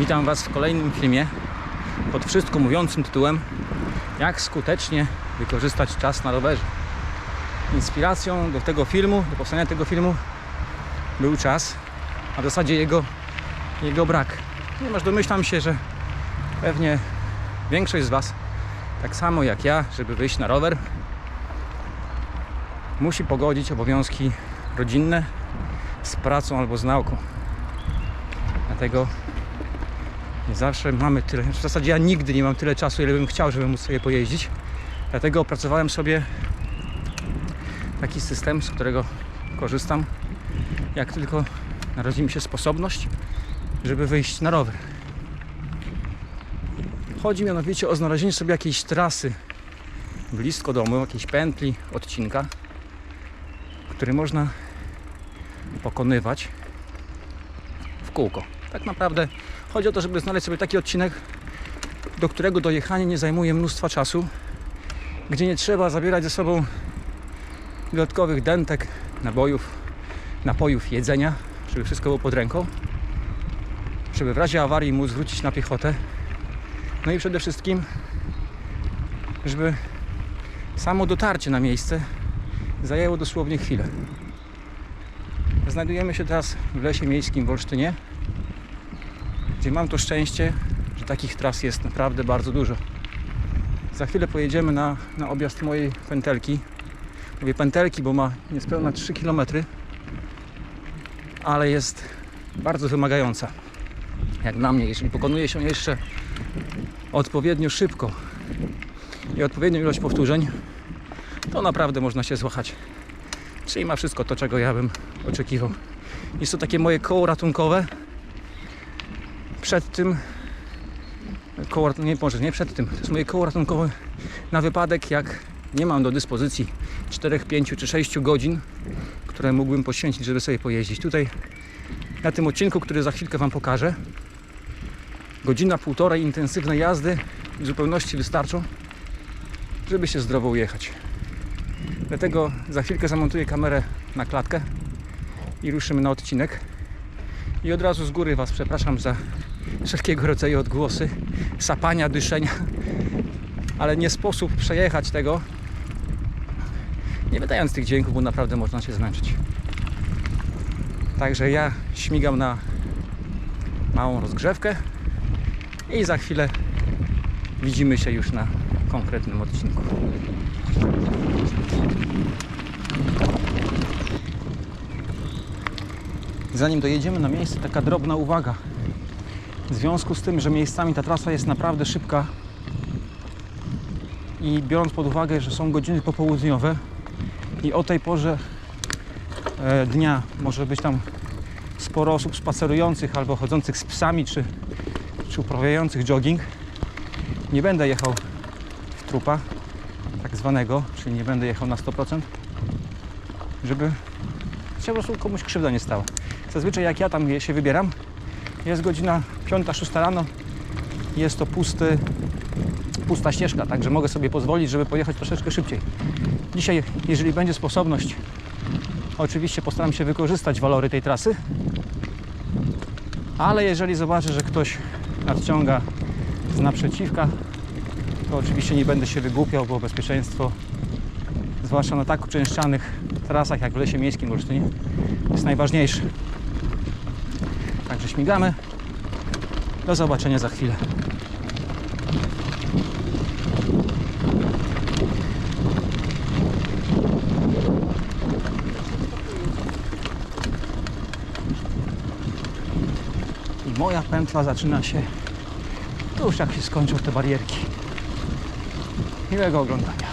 Witam Was w kolejnym filmie pod wszystko mówiącym tytułem Jak skutecznie wykorzystać czas na rowerze. Inspiracją do tego filmu, do powstania tego filmu był czas, a w zasadzie jego, jego brak. Ponieważ domyślam się, że pewnie większość z Was, tak samo jak ja, żeby wyjść na rower, musi pogodzić obowiązki rodzinne z pracą albo z nauką. Dlatego nie zawsze mamy tyle. W zasadzie ja nigdy nie mam tyle czasu, ile bym chciał, żeby móc sobie pojeździć. Dlatego opracowałem sobie taki system, z którego korzystam, jak tylko narodzi mi się sposobność, żeby wyjść na rower. Chodzi mianowicie o znalezienie sobie jakiejś trasy blisko domu, jakiejś pętli, odcinka, który można pokonywać w kółko. Tak naprawdę chodzi o to, żeby znaleźć sobie taki odcinek, do którego dojechanie nie zajmuje mnóstwa czasu, gdzie nie trzeba zabierać ze sobą dodatkowych dentek, nabojów, napojów, jedzenia, żeby wszystko było pod ręką, żeby w razie awarii móc wrócić na piechotę. No i przede wszystkim, żeby samo dotarcie na miejsce zajęło dosłownie chwilę. Znajdujemy się teraz w lesie miejskim w Olsztynie, mam to szczęście, że takich tras jest naprawdę bardzo dużo. Za chwilę pojedziemy na, na objazd mojej pętelki. Mówię pętelki, bo ma niespełna 3 km, ale jest bardzo wymagająca. Jak dla mnie, jeżeli pokonuje się jeszcze odpowiednio szybko i odpowiednią ilość powtórzeń, to naprawdę można się złachać. Czyli ma wszystko to, czego ja bym oczekiwał. Jest to takie moje koło ratunkowe. Przed tym koło, nie może nie przed tym, to jest moje koło ratunkowe na wypadek, jak nie mam do dyspozycji 4, 5 czy 6 godzin, które mógłbym poświęcić, żeby sobie pojeździć. Tutaj na tym odcinku, który za chwilkę Wam pokażę, godzina, półtorej intensywnej jazdy w zupełności wystarczą, żeby się zdrowo ujechać. Dlatego za chwilkę zamontuję kamerę na klatkę i ruszymy na odcinek. I od razu z góry Was przepraszam za wszelkiego rodzaju odgłosy, sapania, dyszenia, ale nie sposób przejechać tego nie wydając tych dźwięków, bo naprawdę można się zmęczyć. Także ja śmigam na małą rozgrzewkę i za chwilę widzimy się już na konkretnym odcinku. Zanim dojedziemy na miejsce, taka drobna uwaga. Związku z tym, że miejscami ta trasa jest naprawdę szybka i biorąc pod uwagę, że są godziny popołudniowe i o tej porze e, dnia może być tam sporo osób spacerujących albo chodzących z psami czy, czy uprawiających jogging, nie będę jechał w trupa tak zwanego, czyli nie będę jechał na 100%, żeby się po prostu komuś krzywda nie stała. Zazwyczaj jak ja tam się wybieram, jest godzina 5-6 rano, jest to pusty, pusta ścieżka, także mogę sobie pozwolić, żeby pojechać troszeczkę szybciej. Dzisiaj, jeżeli będzie sposobność, oczywiście postaram się wykorzystać walory tej trasy, ale jeżeli zobaczę, że ktoś nadciąga z naprzeciwka, to oczywiście nie będę się wygłupiał, bo bezpieczeństwo, zwłaszcza na tak uczęszczanych trasach jak w Lesie Miejskim w Olsztynie, jest najważniejsze. Także śmigamy. Do zobaczenia za chwilę. I moja pętla zaczyna się tuż jak się skończą te barierki. Miłego oglądania.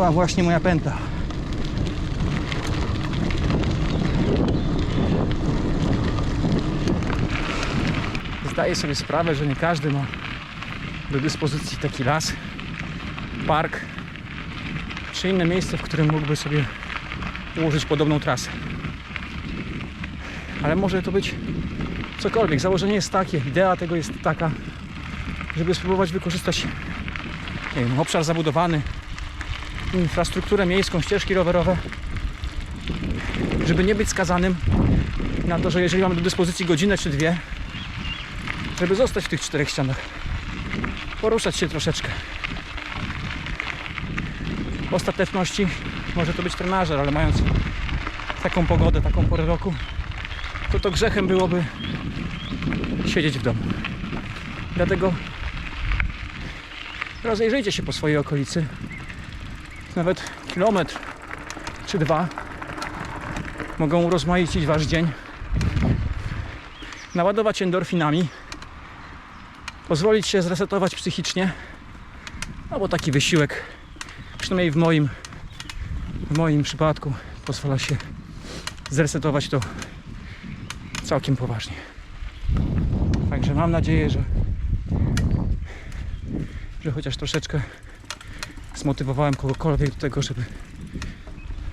Była właśnie moja pęta. Zdaję sobie sprawę, że nie każdy ma do dyspozycji taki las, park czy inne miejsce, w którym mógłby sobie ułożyć podobną trasę. Ale może to być cokolwiek. Założenie jest takie, idea tego jest taka, żeby spróbować wykorzystać wiem, obszar zabudowany, infrastrukturę miejską, ścieżki rowerowe, żeby nie być skazanym na to, że jeżeli mamy do dyspozycji godzinę czy dwie, żeby zostać w tych czterech ścianach, poruszać się troszeczkę. W ostateczności może to być trenażer, ale mając taką pogodę, taką porę roku, to to grzechem byłoby siedzieć w domu. Dlatego rozejrzyjcie się po swojej okolicy. Nawet kilometr czy dwa mogą urozmaicić wasz dzień. Naładować endorfinami. Pozwolić się zresetować psychicznie. No taki wysiłek, przynajmniej w moim, w moim przypadku, pozwala się zresetować to całkiem poważnie. Także mam nadzieję, że, że chociaż troszeczkę zmotywowałem kogokolwiek do tego, żeby,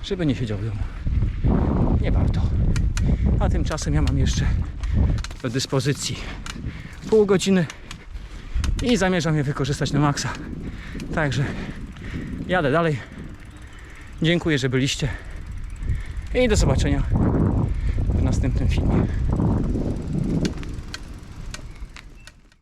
żeby nie siedział w domu. Nie warto. A tymczasem ja mam jeszcze do dyspozycji pół godziny i zamierzam je wykorzystać na maksa. Także jadę dalej. Dziękuję, że byliście i do zobaczenia.